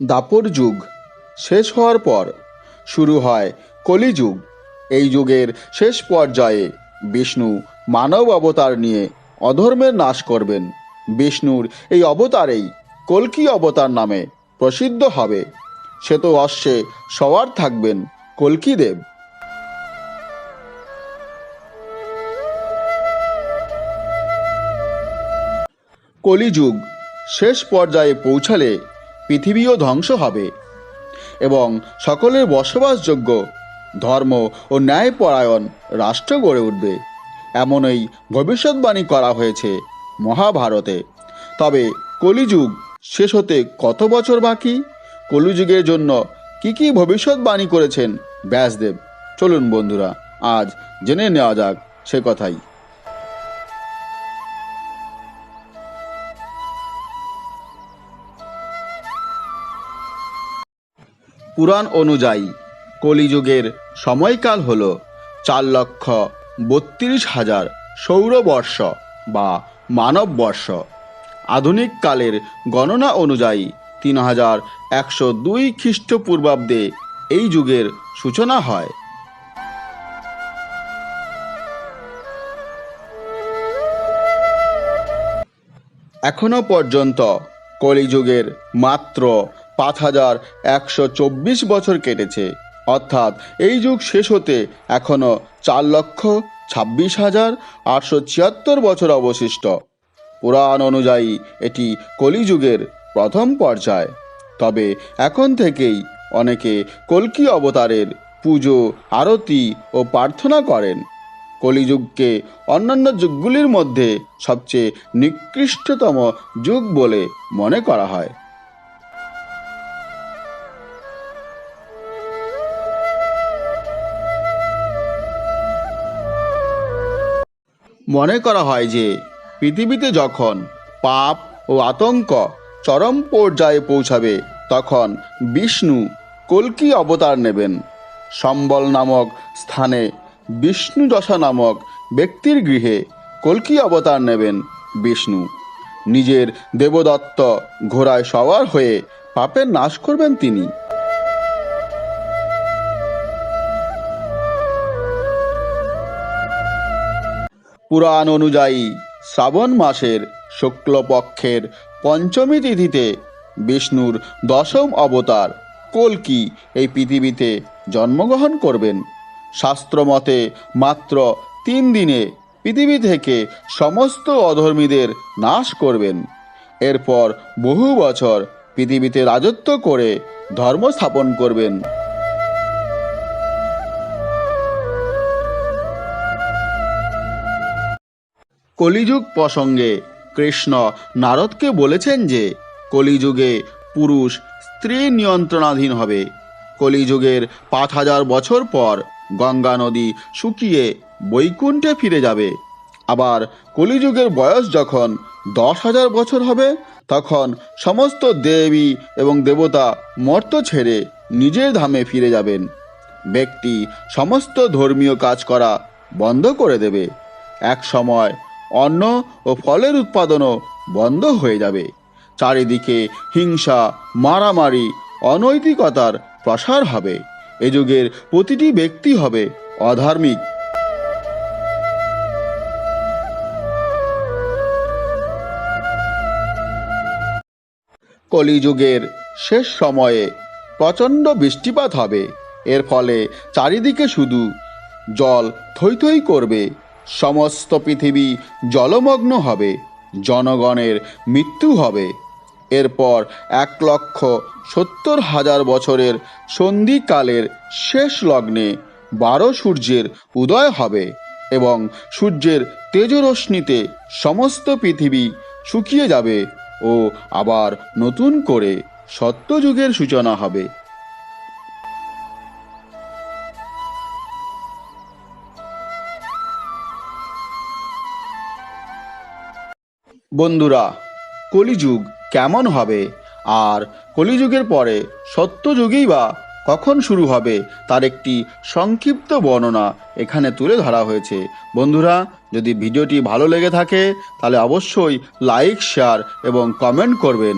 দাপর যুগ। শেষ হওয়ার পর শুরু হয় কলিযুগ এই যুগের শেষ পর্যায়ে বিষ্ণু মানব অবতার নিয়ে অধর্মের নাশ করবেন। বিষ্ণুর এই অবতারেই কল্কি অবতার নামে প্রসিদ্ধ হবে। সে তো অশ্বে সবার থাকবেন কল্কি দেব কলিযুগ শেষ পর্যায়ে পৌঁছালে পৃথিবীও ধ্বংস হবে। এবং সকলের বসবাসযোগ্য ধর্ম ও ন্যায়পরায়ণ রাষ্ট্র গড়ে উঠবে। এমনই ভবিষ্যৎবাণী করা হয়েছে মহাভারতে। তবে কলিযুগ শেষ হতে কত বছর বাকি? কলিযুগের জন্য কি কি ভবিষ্যৎবাণী করেছেন ব্যাসদেব? চলুন বন্ধুরা, আজ জেনে নেওয়া যাক সে কথাই। পুরাণ অনুযায়ী, কলিযুগের সময়কাল হল চার লক্ষ বত্রিশ হাজার সৌরবর্ষ বা মানব বর্ষ আধুনিক কালের গণনা অনুযায়ী, তিন হাজার একশো দুই খ্রিস্টপূর্বাব্দে এই যুগের সূচনা হয়। এখনও পর্যন্ত কলিযুগের মাত্র পাঁচ হাজার একশো চব্বিশ বছর কেটেছে। অর্থাৎ এই যুগ শেষ হতে এখনও চার লক্ষ ছাব্বিশ হাজার আটশো ছিয়াত্তর বছর অবশিষ্ট। পুরাণ অনুযায়ী এটি কলিযুগের প্রথম পর্যায়। তবে এখন থেকেই অনেকে কল্কি অবতারের পুজো, আরতি ও প্রার্থনা করেন। কলিযুগকে অন্যান্য যুগগুলির মধ্যে সবচেয়ে নিকৃষ্টতম যুগ বলে মনে করা হয়। মনে করা হয় যে, পৃথিবীতে যখন পাপ ও আতঙ্ক চরম পর্যায়ে পৌঁছাবে, তখন বিষ্ণু কল্কি অবতার নেবেন। সম্বল নামক স্থানে বিষ্ণু দশা নামক ব্যক্তির গৃহে কল্কি অবতার নেবেন বিষ্ণু। নিজের দেবদত্ত ঘোড়ায় সওয়ার হয়ে পাপের নাশ করবেন তিনি। পুরাণ অনুযায়ী শ্রাবণ মাসের শুক্লপক্ষের পঞ্চমী তিথিতে বিষ্ণুর দশম অবতার কল্কি এই পৃথিবীতে জন্মগ্রহণ করবেন। শাস্ত্রমতে মাত্র তিন দিনে পৃথিবী থেকে সমস্ত অধর্মীদের নাশ করবেন। এরপর বহু বছর পৃথিবীতে রাজত্ব করে ধর্ম স্থাপন করবেন। কলিযুগ প্রসঙ্গে কৃষ্ণ নারদকে বলেছেন যে, কলিযুগে পুরুষ স্ত্রী নিয়ন্ত্রণাধীন হবে। কলিযুগের পাঁচ হাজার বছর পর গঙ্গা নদী শুকিয়ে বৈকুণ্ঠে ফিরে যাবে। আবার কলিযুগের বয়স যখন দশ হাজার বছর হবে, তখন সমস্ত দেবী এবং দেবতা মর্ত ছেড়ে নিজের ধামে ফিরে যাবেন। ব্যক্তি সমস্ত ধর্মীয় কাজ করা বন্ধ করে দেবে। এক সময় অন্ন ও ফলের উৎপাদনও বন্ধ হয়ে যাবে। চারিদিকে হিংসা, মারামারি, অনৈতিকতার প্রসার হবে। এ যুগের প্রতিটি ব্যক্তি হবে অধার্মিক। কলিযুগের শেষ সময়ে প্রচণ্ড বৃষ্টিপাত হবে। এর ফলে চারিদিকে শুধু জল থই করবে। সমস্ত পৃথিবী জলমগ্ন হবে, জনগণের মৃত্যু হবে। এরপর এক লক্ষ সত্তর হাজার বছরের সন্ধিকালের শেষ লগ্নে বারো সূর্যের উদয় হবে এবং সূর্যের তেজরশ্মিতে সমস্ত পৃথিবী শুকিয়ে যাবে ও আবার নতুন করে সত্যযুগের সূচনা হবে। বন্ধুরা, কলিযুগ কেমন হবে? আর কলিযুগের পরে সত্যযুগেই বা কখন শুরু হবে তার একটি সংক্ষিপ্ত বর্ণনা এখানে তুলে ধরা হয়েছে। বন্ধুরা, যদি ভিডিওটি ভালো লেগে থাকে, তাহলে অবশ্যই লাইক, শেয়ার এবং কমেন্ট করবেন।